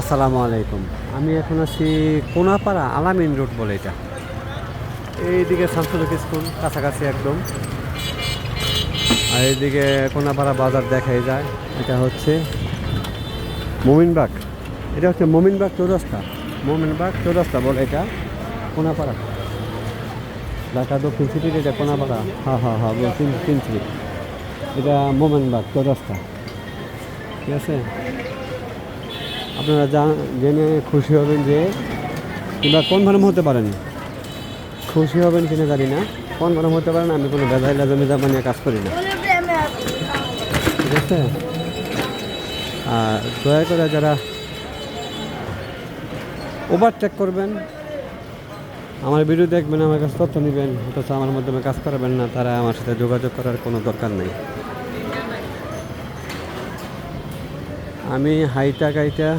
আসসালামু আলাইকুম। আমি এখন আছি কোনাপাড়া আলামিন রোড বলে এটা। এইদিকে শামসুলক স্কুল, কাছাকাছি একদম। আর এইদিকে কোনাপাড়া বাজার দেখাই যায়, এটা হচ্ছে মোমিনবাগ। এটা হচ্ছে মোমিনবাগ চৌরাস্তা। মোমিনবাগ চৌরাস্তা বলে এটা কোনাপাড়া। ঢাকা দক্ষিণ সিটির এটা কোনাপাড়া। হ্যাঁ হ্যাঁ হ্যাঁ বলছি চিনছি এটা মোমিনবাগ চৌরাস্তা। ঠিক আছে? আপনারা জান, জেনে খুশি হবেন যে কিংবা কোন ভারম হতে পারেন খুশি হবেন কিনা জানি না। কোন ভারম হতে পারেন আমি কোনো বেজাইলা জমি জামা নিয়ে কাজ করি না। ঠিক আছে? আর দয়া করে যারা ওভারটেক করবেন, আমার ভিডিও দেখবেন, আমার কাছে তথ্য নেবেন, অথচ আমার মাধ্যমে কাজ করাবেন না, তারা আমার সাথে যোগাযোগ করার কোনো দরকার নেই। আমি হাইটা গাইটা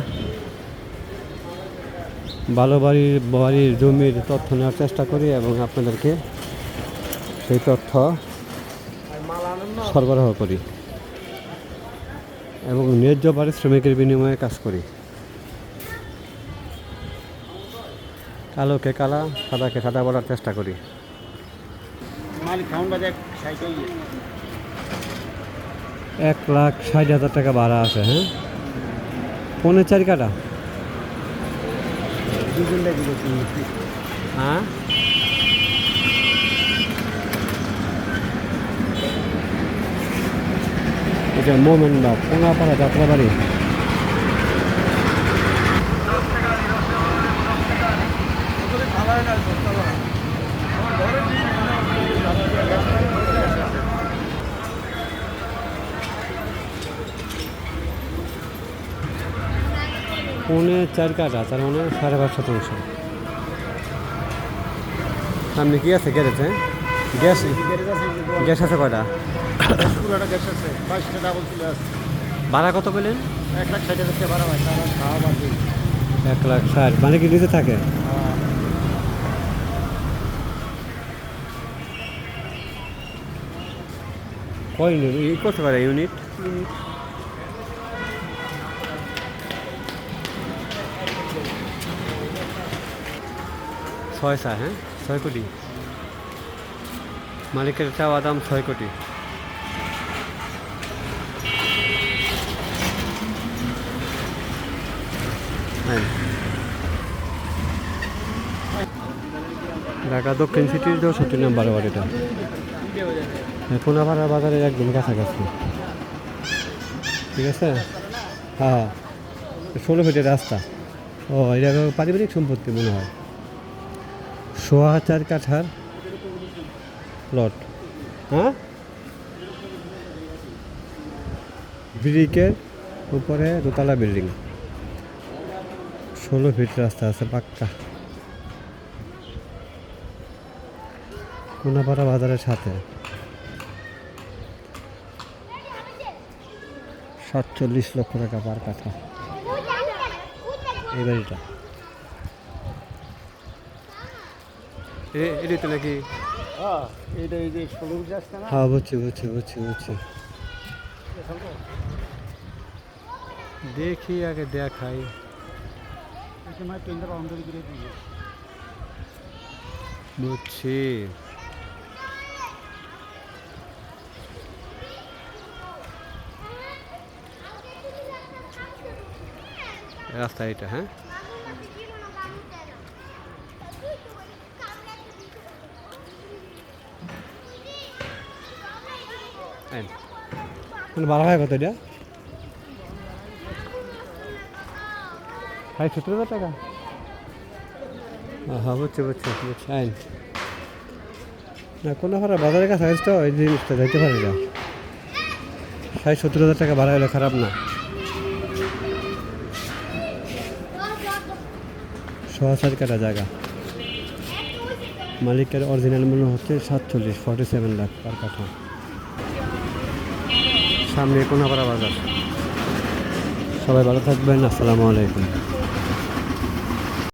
ভালো বাড়ির বাড়ির জমির তথ্য নেওয়ার চেষ্টা করি এবং আপনাদেরকে সেই তথ্য সরবরাহ করি এবং ন্যায্য পারিশ্রমিকের বিনিময়ে কাজ করি। কালোকে কালা সাদাকে সাদা বলার চেষ্টা করি। এক লাখ ষাট হাজার টাকা ভাড়া আছে হ্যাঁ? পৌনে চারি কাটা। হ্যাঁ? এটা মোমেন বা কোনাপাড়া যাত্রাবাড়ি। পৌনে চার কাটা তার মানে সাড়ে পাঁচ শতাংশ। আপনি কি আছে গ্যারেজ হ্যাঁ? গ্যাস গ্যাস আছে কয়টা? ভাড়া কত পেলেন? এক লাখ ষাট হাজার ভাড়া হয় বাদ এক লাখ ষাট মানে কি নিচে থাকে? কয় ইউনিট? এই কত করে ইউনিট ছয় চা হ্যাঁ ছয় কোটি। মালিকের চাওয়া দাম ছয় কোটি। হ্যাঁ। ঢাকা দক্ষিণ সিটির চৌষট্টি নাম্বার বাড়িটা কোনাপাড়া বাজারের একদম কাছাকাছি। ঠিক আছে? হ্যাঁ ষোলো ফিটের রাস্তা। ও, এটা পারিবারিক সম্পত্তি মনে হয়। সোয়া চার কাঠার প্লট হ্যাঁ? ব্রিকের উপরে দোতলা বিল্ডিং। ষোলো ফিট রাস্তা আছে, পাক্কা। কোনাপাড়া বাজারের সাথে। সাতচল্লিশ লক্ষ টাকা পার কাঠা এই বাড়িটা। এটি তো নাকি? হ্যাঁ হ্যাঁ বুঝছি বুঝছি বুঝছি বুঝছি। দেখি আগে দেখাই। বুঝছি। রাস্তা এটা হ্যাঁ? বারো হয় কত এটা ভাই সত্তর হাজার টাকা হ্যাঁ বুঝছি বুঝছি বুঝছি আইন না কোনো ভাড়া বাজারের কাছে আসতো ওই জিনিসটা যাইতে পারি না ষাট সত্তর হাজার টাকা ভাড়া হলে খারাপ না সোয়া চার কাটা জায়গা মালিকের অরিজিনাল মূল্য হচ্ছে সাতচল্লিশ ফর্টি সেভেন লাখ পার কাঠা সামনে কোনাপাড়া বাজার সবাই ভালো থাকবেন আসসালামু আলাইকুম।